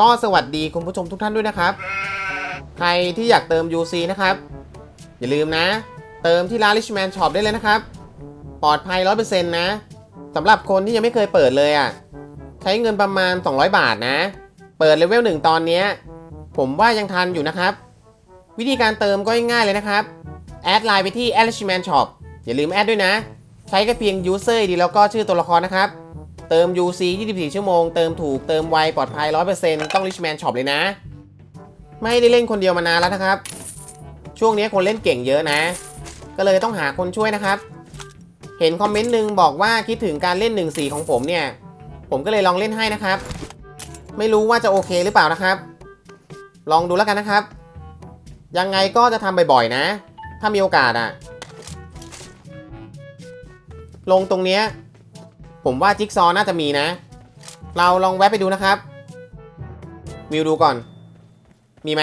ก็สวัสดีคุณผู้ชมทุกท่านด้วยนะครับ ใครที่อยากเติม UC นะครับ อย่าลืมนะ เติมที่ร้าน Richman Shop ได้เลยนะครับ ปลอดภัย 100%นะสำหรับคนที่ยังไม่เคยเปิดเลยอะ่ะ ใช้เงินประมาณ 200 บาทนะ เปิดเลเวล1ตอนนี้ ผมว่ายังทันอยู่นะครับ วิธีการเติมก็ง่ายๆเลยนะครับ แอดไลน์ไปที่ Richman Shop อย่าลืมแอดด้วยนะ ใช้แค่เพียง User ID แล้วก็ชื่อตัวละครนะครับ เติม UC 24 ชั่วโมง เติมถูก เติมไว ปลอดภัย 100%ต้อง Richman Shop เลยนะ ไม่ได้เล่นคนเดียวมานานแล้วนะครับ ช่วงนี้คนเล่นเก่งเยอะนะ ก็เลยต้องหาคนช่วยนะครับ เห็นคอมเมนต์หนึ่งบอกว่าคิดถึงการเล่น 1-4 ของผมเนี่ย ผมก็เลยลองเล่นให้นะครับ ไม่รู้ว่าจะโอเคหรือเปล่านะครับ ลองดูแล้วกันนะครับ ยังไงก็จะทำบ่อยๆนะ ถ้ามีโอกาสอะลงตรงเนี้ย ผมว่าจิ๊กซอว์น่าจะมีนะ เราลองแวะไปดูนะครับ วิวดูก่อน มีไหม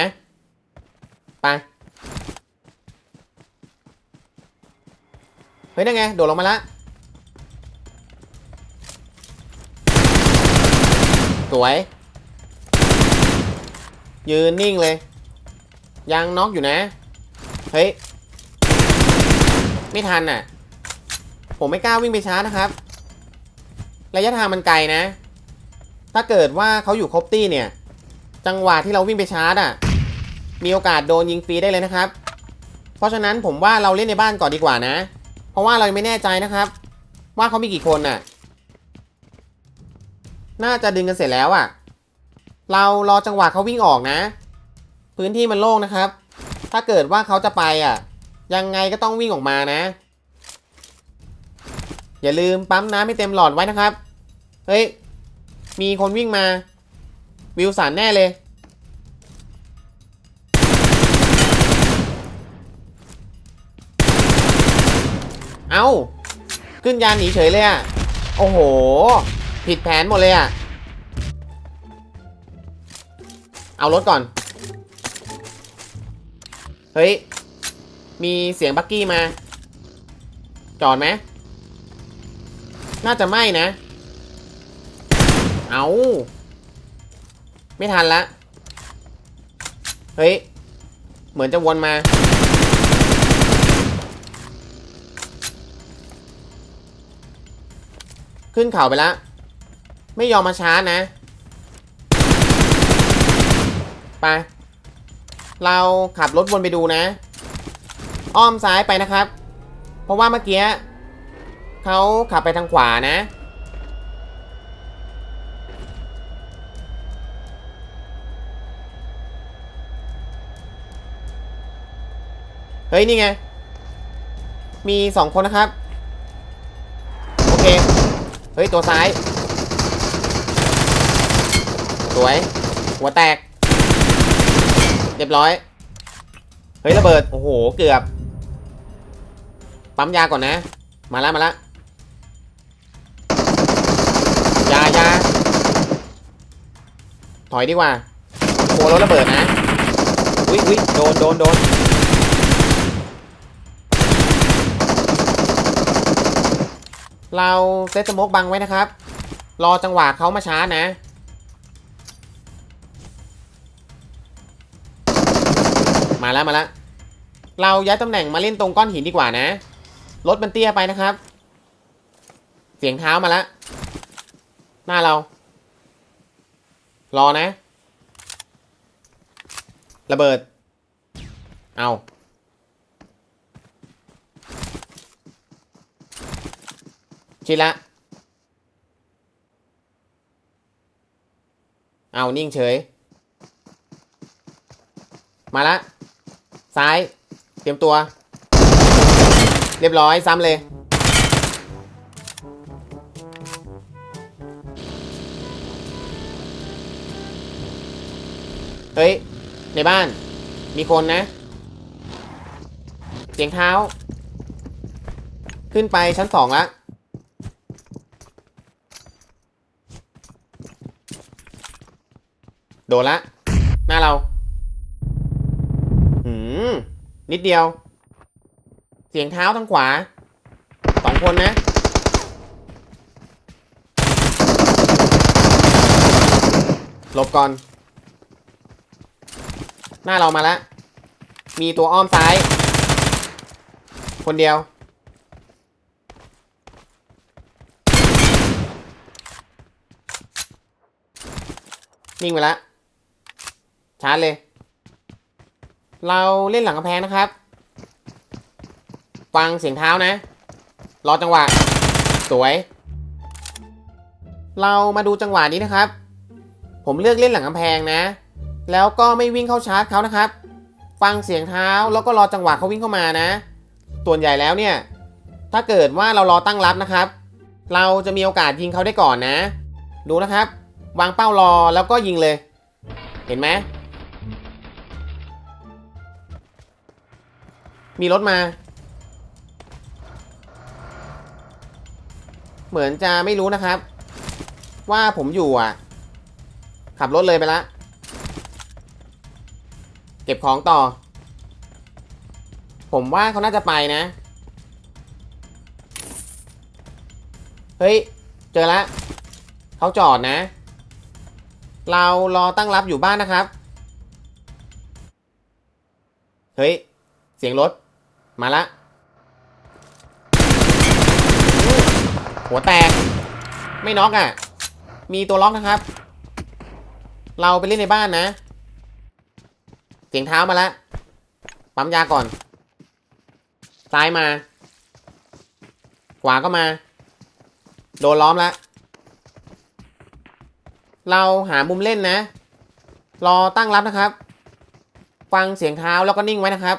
ไปเฮ้ยนั่นไง โดดลงมาละ สวย ยืนนิ่งเลย ยังน็อกอยู่นะ เฮ้ย ไม่ทันน่ะ ผมไม่กล้าวิ่งไปช้านะครับ ระยะทางมันไกลนะ ถ้าเกิดว่าเขาอยู่ครบตี้เนี่ย จังหวะที่เราวิ่งไปชาร์จอะ มีโอกาสโดนยิงฟรีได้เลยนะครับ เพราะฉะนั้นผมว่าเราเล่นในบ้านก่อนดีกว่านะ เพราะว่าเราไม่แน่ใจนะครับ ว่าเขามีกี่คนน่ะ น่าจะดึงกันเสร็จแล้วอะ เรารอจังหวะเขาวิ่งออกนะ พื้นที่มันโล่งนะครับ ถ้าเกิดว่าเขาจะไปอะ ยังไงก็ต้องวิ่งออกมานะอย่าลืมปั๊มน้ำให้เต็มหลอดไว้นะครับ เฮ้ย มีคนวิ่งมา วิวสันแน่เลย เอา้า ขึ้นยานหนีเฉยเลยอะโอ้โห ผิดแผนหมดเลยอะเอารถก่อน เฮ้ย มีเสียงบักกี้มา จอดไหม น่าจะไม่นะ เอาไม่ทันละ เฮ้ย เหมือนจะวนมา ขึ้นเขาไปแล้วไม่ยอมมาช้านะ ไป เราขับรถวนไปดูนะ อ้อมซ้ายไปนะครับ เพราะว่าเมื่อกี้เขาขับไปทางขวานะ เฮ้ย นี่ไง มีสองคนนะครับ โอเค เฮ้ย ตัวซ้าย สวย หัวแตก เรียบร้อย เฮ้ย ระเบิด โอ้โห เกือบ ปั๊มยาก่อนนะ มาแล้วมาแล้วยายาถอยดีกว่าโอ้รถระเบิดนะ อุ้ยอุ้ยโดนโดนโดน เราเซตสโมกบังไว้นะครับ รอจังหวะเขามาช้านะ มาแล้วมาแล้ว เราย้ายตำแหน่งมาเล่นตรงก้อนหินดีกว่านะ รถมันเตี้ยไปนะครับ เสียงเท้ามาแล้วหน้าเรา รอนะ ระเบิด เอา ชิละ เอานิ่งเฉย มาละ ซ้าย เตรียมตัว เรียบร้อยซ้ำเลย เฮ้ย ในบ้าน มีคนนะ เสียงเท้า ขึ้นไปชั้นสองละ โดนละ หน้าเรา หืม นิดเดียว เสียงเท้าทางขวา สองคนนะ หลบก่อน หน้าเรามาแล้วมีตัวอ้อมซ้าย คนเดียวนิ่งไปแล้ว ชาร์จเลย เราเล่นหลังกำแพงนะครับ ฟังเสียงเท้านะ รอจังหวะ สวย เรามาดูจังหวะนี้นะครับ ผมเลือกเล่นหลังกำแพงนะ แล้วก็ไม่วิ่งเข้าชาร์จเขานะครับ ฟังเสียงเท้าแล้วก็รอจังหวะเขาวิ่งเข้ามานะ ส่วนใหญ่แล้วเนี่ย ถ้าเกิดว่าเรารอตั้งรับนะครับ เราจะมีโอกาสยิงเขาได้ก่อนนะ ดูนะครับ วางเป้ารอแล้วก็ยิงเลย เห็นไหม มีรถมา เหมือนจะไม่รู้นะครับ ว่าผมอยู่อะ ขับรถเลยไปละ เก็บของต่อ ผมว่าเขาน่าจะไปนะ เฮ้ย เจอละเขาจอดนะ เรารอตั้งรับอยู่บ้านนะครับ เฮ้ย เสียงรถ มาละ หัวแตก ไม่น็อกอะ มีตัวล็อกนะครับ เราไปเล่นในบ้านนะ เสียงเท้ามาล้วปั๊มยาก่อน ซ้ายมา ขวาก็มา โดนล้อมล้วเราหามุมเล่นนะ รอตั้งรับนะครับ ฟังเสียงเท้าแล้วก็นิ่งไว้นะครับ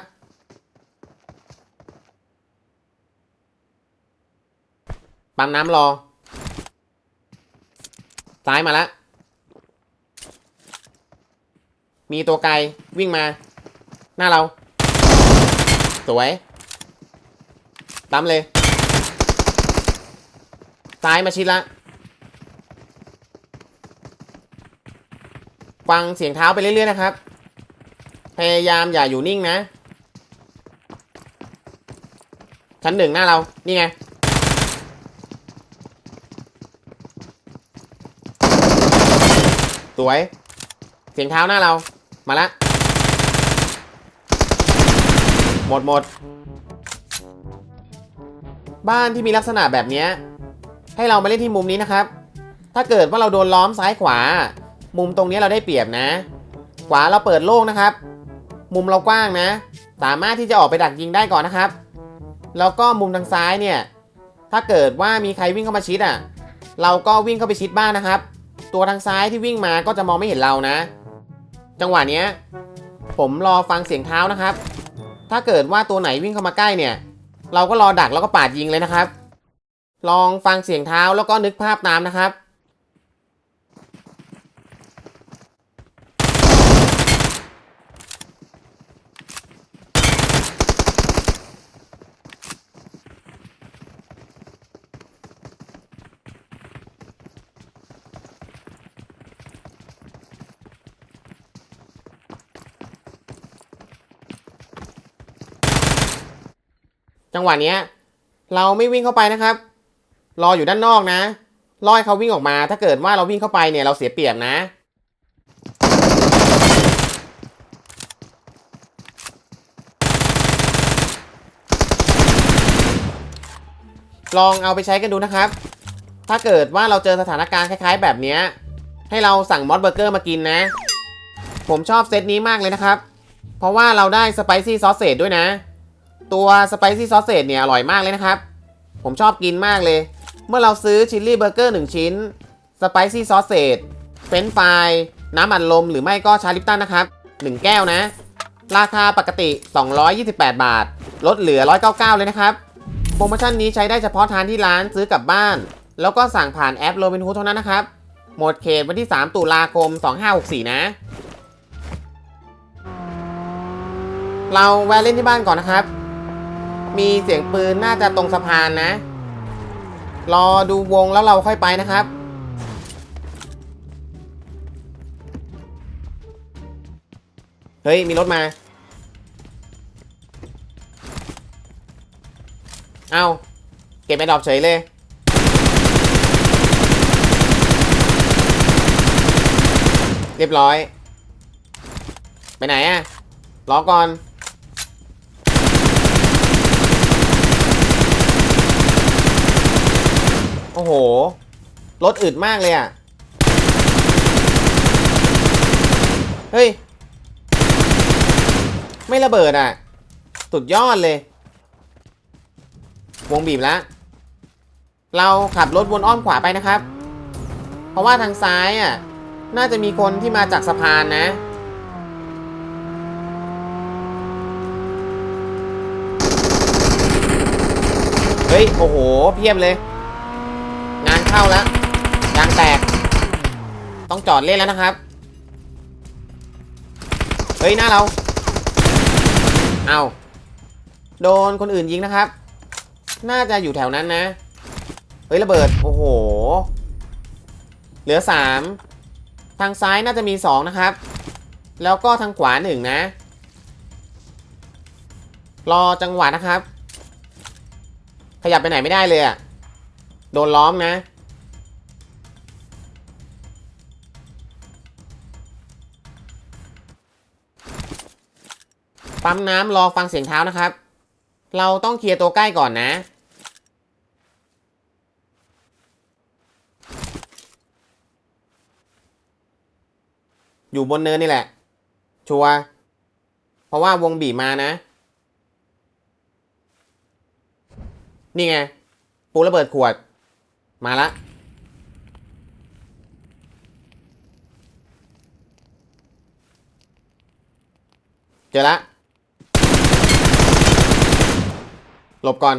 ปั๊มน้ำรอ ซ้ายมาแล้วมีตัวไกลวิ่งมา หน้าเรา สวยตั้มเลย ซ้ายมาชิดละฟังเสียงเท้าไปเรื่อยๆนะครับ พยายามอย่าอยู่นิ่งนะ ชั้นหนึ่งหน้าเรา นี่ไง สวย เสียงเท้าหน้าเรา มาละ หมดหมด บ้านที่มีลักษณะแบบนี้ ให้เรามาเล่นที่มุมนี้นะครับ ถ้าเกิดว่าเราโดนล้อมซ้ายขวา มุมตรงนี้เราได้เปรียบนะ ขวาเราเปิดโล่งนะครับ มุมเรากว้างนะ สามารถที่จะออกไปดักยิงได้ก่อนนะครับ แล้วก็มุมทางซ้ายเนี่ย ถ้าเกิดว่ามีใครวิ่งเข้ามาชิดอะ เราก็วิ่งเข้าไปชิดบ้านนะครับ ตัวทางซ้ายที่วิ่งมาก็จะมองไม่เห็นเรานะ จังหวะเนี้ย ผมรอฟังเสียงเท้านะครับ ถ้าเกิดว่าตัวไหนวิ่งเข้ามาใกล้เนี่ย เราก็รอดักแล้วก็ปาดยิงเลยนะครับ ลองฟังเสียงเท้าแล้วก็นึกภาพตามนะครับ จังหวะเนี้ยเราไม่วิ่งเข้าไปนะครับ รออยู่ด้านนอกนะรอให้เขาวิ่งออกมา ถ้าเกิดว่าเราวิ่งเข้าไปเนี่ยเราเสียเปรียบนะ ลองเอาไปใช้กันดูนะครับ ถ้าเกิดว่าเราเจอสถานการณ์คล้ายๆ แบบนี้ให้เราสั่งมอสเบอร์เกอร์มากินนะ ผมชอบเซตนี้มากเลยนะครับ เพราะว่าเราได้สไปซี่ซอสเศษด้วยนะ ตัวสไปซี่ซอสเศษเนี่ยอร่อยมากเลยนะครับ ผมชอบกินมากเลย เมื่อเราซื้อชิลลี่เบอร์เกอร์1ชิ้นสไปซี่ซอสเศษเฟรนฟรายน้ำอัดลมหรือไม่ก็ชาลิปตันนะครับ 1 แก้วนะ ราคาปกติ 228 บาท ลดเหลือ 199 เลยนะครับ โปรโมชั่นนี้ใช้ได้เฉพาะทานที่ร้านซื้อกลับบ้าน แล้วก็สั่งผ่านแอปโรบินฮูดเท่านั้นนะครับ หมดเขตวันที่ 3 ตุลาคม 2564 นะ เราแวะเล่นที่บ้านก่อนนะครับ มีเสียงปืนน่าจะตรงสะพานนะ รอดูวงแล้วเราค่อยไปนะครับ เฮ้ย มีรถมา เอาเก็บไปดอปเฉยเลยเรียบร้อย ไปไหนอะรอก่อน โอ้โห รถอึดมากเลยอะ เฮ้ย ไม่ระเบิดอะ สุดยอดเลย วงบีบแล้ว เราขับรถวนอ้อมขวาไปนะครับ เพราะว่าทางซ้ายอะ น่าจะมีคนที่มาจากสะพานนะเฮ้ย โอ้โห เพียบเลย เข้าแล้วยางแตก ต้องจอดเล่นแล้วนะครับ เฮ้ย หน้าเรา เอาโดนคนอื่นยิงนะครับ น่าจะอยู่แถวนั้นนะ เฮ้ย ระเบิด โอ้โห เหลือสามทางซ้ายน่าจะมีสองนะครับ แล้วก็ทางขวาหนึ่งนะ รอจังหวะนะครับ ขยับไปไหนไม่ได้เลยอะโดนล้อมนะ ปั๊มน้ำรอฟังเสียงเท้านะครับ เราต้องเคลียร์ตัวใกล้ก่อนนะอยู่บนเนินนี่แหละ ชัว เพราะว่าวงบีมานะ นี่ไง ปูระเบิดขวด มาละ เจอละ หลบก่อน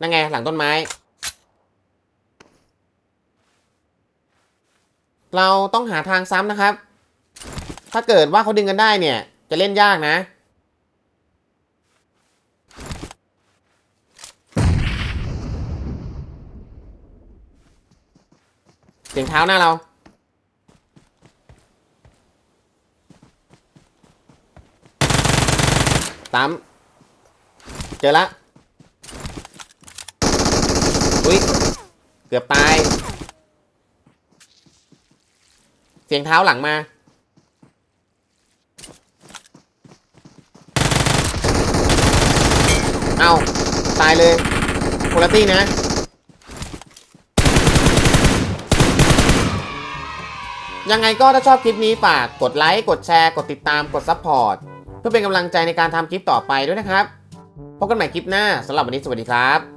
นั่นไง หลังต้นไม้ เราต้องหาทางซ้ำนะครับ ถ้าเกิดว่าเขาดึงกันได้เนี่ย จะเล่นยากนะ เสียงเท้าหน้าเราตามเจอละ อุ้ย เกือบตาย เสียงเท้าหลังมา เอาตายเลยคุณตี้นะ ยังไงก็ถ้าชอบคลิปนี้ฝากกดไลค์ กดแชร์ กดติดตาม กดซับพอร์ต เพื่อเป็นกำลังใจในการทำคลิปต่อไปด้วยนะครับ พบกันใหม่คลิปหน้าสำหรับวันนี้สวัสดีครับ